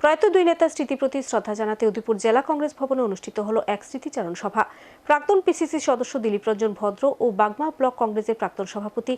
প্রয়াত দুই নেতার স্মৃতি প্রতি শ্রদ্ধা জানাতে উদয়পুর জেলা কংগ্রেস ভবনে অনুষ্ঠিত হলো এক স্মৃতিচারণ সভা। প্রাক্তন পিসিসি সদস্য দিলীপ রঞ্জন ভদ্র ও বাগমা ব্লক কংগ্রেসের প্রাক্তন সভাপতি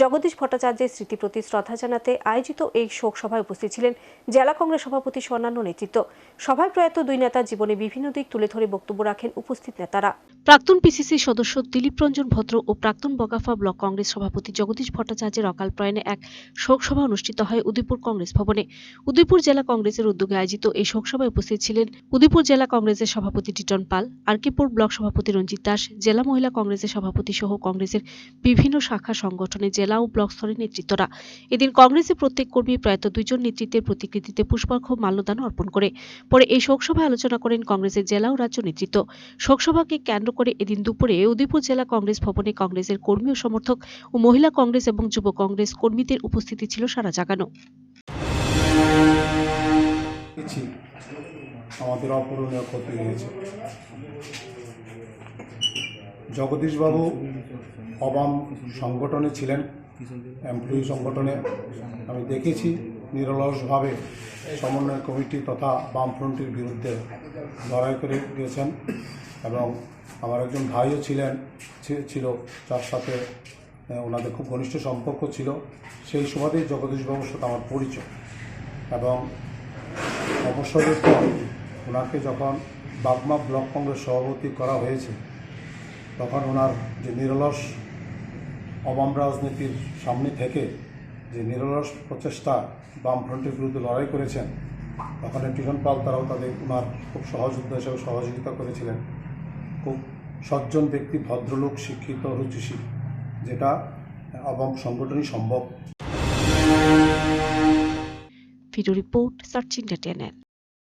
জগদীশ ভট্টাচার্যের স্মৃতি প্রতি শ্রদ্ধা জানাতে আয়োজিত এই শোক সভায় উপস্থিত ছিলেন জেলা কংগ্রেস সভাপতি অন্যান্য নেতৃত্ব। সভায় প্রয়াত দুই নেতার জীবনে বিভিন্ন দিক তুলে ধরে বক্তব্য রাখেন উপস্থিত নেতারা। প্রাক্তন পিসিসি সদস্য দিলীপ রঞ্জন ভদ্র ও প্রাক্তন বগাফা ব্লক কংগ্রেস সভাপতি জগদীশ ভট্টাচার্যের অকাল প্রয়াণে এক শোক সভা অনুষ্ঠিত হয় উদয়পুর কংগ্রেস ভবনে। উদয়পুর জেলা কংগ্রেসের উদ্যোগে আয়োজিত এই শোকসভায় উপস্থিত ছিলেন উদয়পুর জেলা কংগ্রেসের সভাপতি টিটন পাল, আরকিপুর ব্লক সভাপতি রঞ্জিত দাস, জেলা মহিলা কংগ্রেসের সভাপতি সহ কংগ্রেসের বিভিন্ন শাখা সংগঠনের জেলা ও ব্লক স্তরের নেতৃত্বরা। এদিন কংগ্রেসের প্রত্যেক কর্মী প্রয়াত দুইজন নেতৃত্বের প্রতিকৃতিতে পুষ্পার্ঘ মাল্যদান অর্পণ করে। পরে এই শোকসভায় আলোচনা করেন কংগ্রেসের জেলা ও রাজ্য নেতৃত্ব। শোকসভাকে কেন্দ্র করে এদিন দুপুরে উদয়পুর জেলা কংগ্রেস ভবনে কংগ্রেসের কর্মী ও সমর্থক ও মহিলা কংগ্রেস এবং যুব কংগ্রেস কর্মীদের উপস্থিতি ছিল সারা জাগানো। কিছু আমাদের অপূরণীয় ক্ষতি হয়েছে। জগদীশবাবু অবাম সংগঠনে ছিলেন এমপ্লয়ি সংগঠনে। আমি দেখেছি নিরলসভাবে সমন্বয় কমিটি তথা বামফ্রন্টের বিরুদ্ধে লড়াই করে গিয়েছেন এবং আমার একজন ভাইও ছিলেন ছিল, যার সাথে ওনাদের খুব ঘনিষ্ঠ সম্পর্ক ছিল। সেই সুবাদেই জগদীশবাবুর সাথে আমার পরিচয় এবং অবসরের পর ওনাকে যখন বাগমা ব্লক কংগ্রেস সভাপতি করা হয়েছে, তখন ওনার যে নিরলস অবাম রাজনীতির সামনে থেকে যে নিরলস প্রচেষ্টা বামফ্রন্টের বিরুদ্ধে লড়াই করেছেন, তখন টিজন পাল তারাও তাদের ওনার খুব সহযোদ্ধা হিসেবে সহযোগিতা করেছিলেন। খুব সজ্জন ব্যক্তি, ভদ্রলোক, শিক্ষিত রুচিশীল যেটা অবাম সংগঠনই সম্ভব। Video report, searching the tenant.